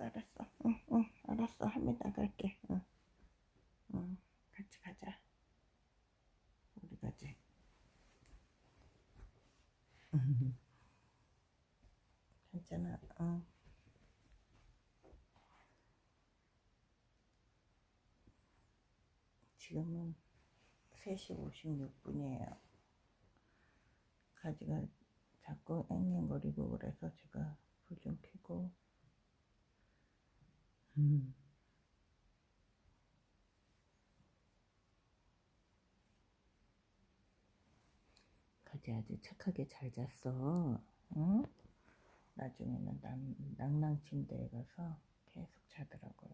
알았어, 알았어. 응, 응, 알았어. 할미 나갈게. 응, 응, 같이 가자. 우리 가지. 괜찮아, 응. 지금은 3시 56분이에요. 가지가 자꾸 앵앵거리고 그래서 제가 음. 가지 아주 착하게 잘 잤어. 응? 나중에는 낭, 낭낭 침대에 가서 계속 자더라고요.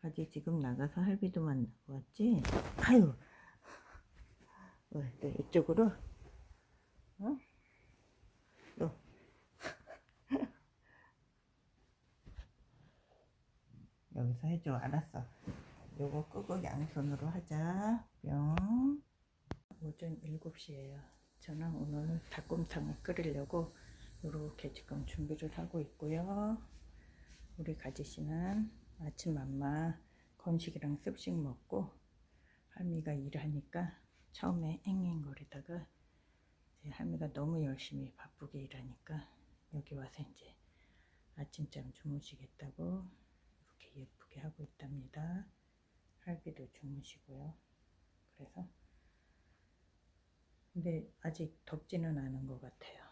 가지 지금 나가서 할비도 만나고 왔지? 아유, 왜, 또 이쪽으로? 어? 또. 여기서 해줘, 알았어. 요거 끄고 양손으로 하자. 뿅. 오전 7시에요. 저는 오늘 닭곰탕을 끓이려고 이렇게 지금 준비를 하고 있고요. 우리 가지 씨는 아침 맘마 건식이랑 습식 먹고 할미가 일하니까 처음에 앵앵거리다가 할미가 너무 열심히 바쁘게 일하니까 여기 와서 이제 아침잠 주무시겠다고 예쁘게 하고 있답니다. 할비도 주무시고요. 그래서 근데 아직 덥지는 않은 것 같아요.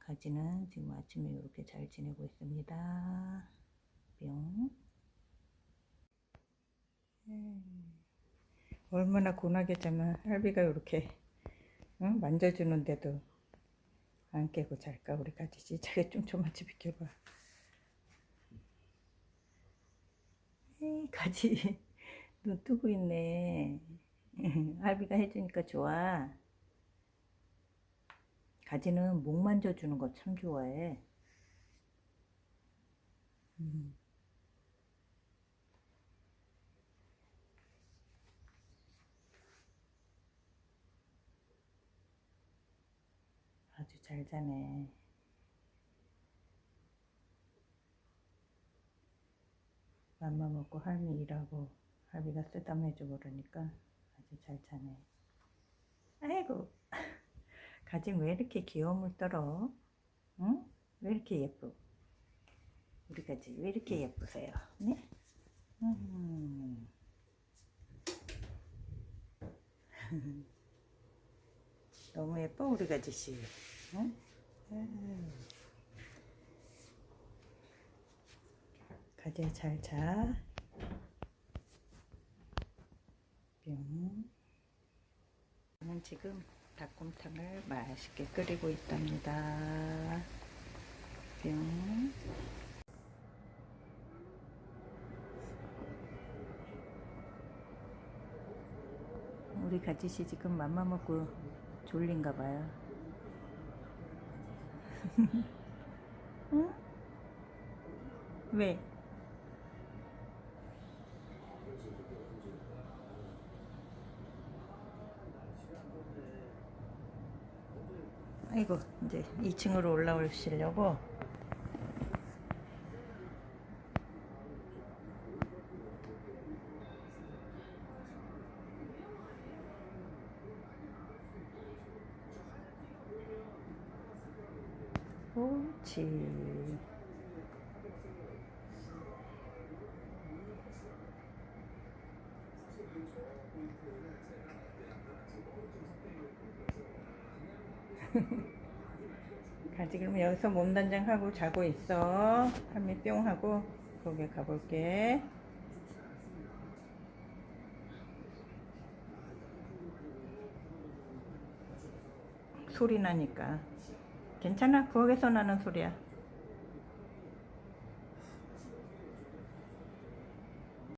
가지는 지금 아침에 이렇게 잘 지내고 있습니다. 뿅. 음. 얼마나 고나게 자면 할비가 이렇게 응? 만져주는데도 안 깨고 잘까 우리 가지씨 자기 좀 좀만치 비켜봐. 가지 눈 뜨고 있네. 할비가 해주니까 좋아. 가지는 목 만져주는 거 참 좋아해. 음. 아주 잘 자네. 맘마 먹고 할미 일하고 할비가 쓰담해주고 그러니까 아주 잘 자네. 아이고, 가진 왜 이렇게 귀여움을 떨어? 응? 왜 이렇게 예쁘? 우리 가지 왜 이렇게 예쁘세요? 네? 음. 너무 예뻐 우리 가지씨. 응? 음. 가지 잘 자. 뿅. 저는 지금 닭곰탕을 맛있게 끓이고 있답니다. 뿅. 우리 가지씨 지금 맘마 먹고 졸린가 봐요. 응? 왜? 아이고 이제 2층으로 올라오시려고. 옳지 가지 그러면 여기서 몸단장 하고 자고 있어. 할미 뿅 하고 거기 가볼게. 소리 나니까 괜찮아. 거기서 나는 소리야.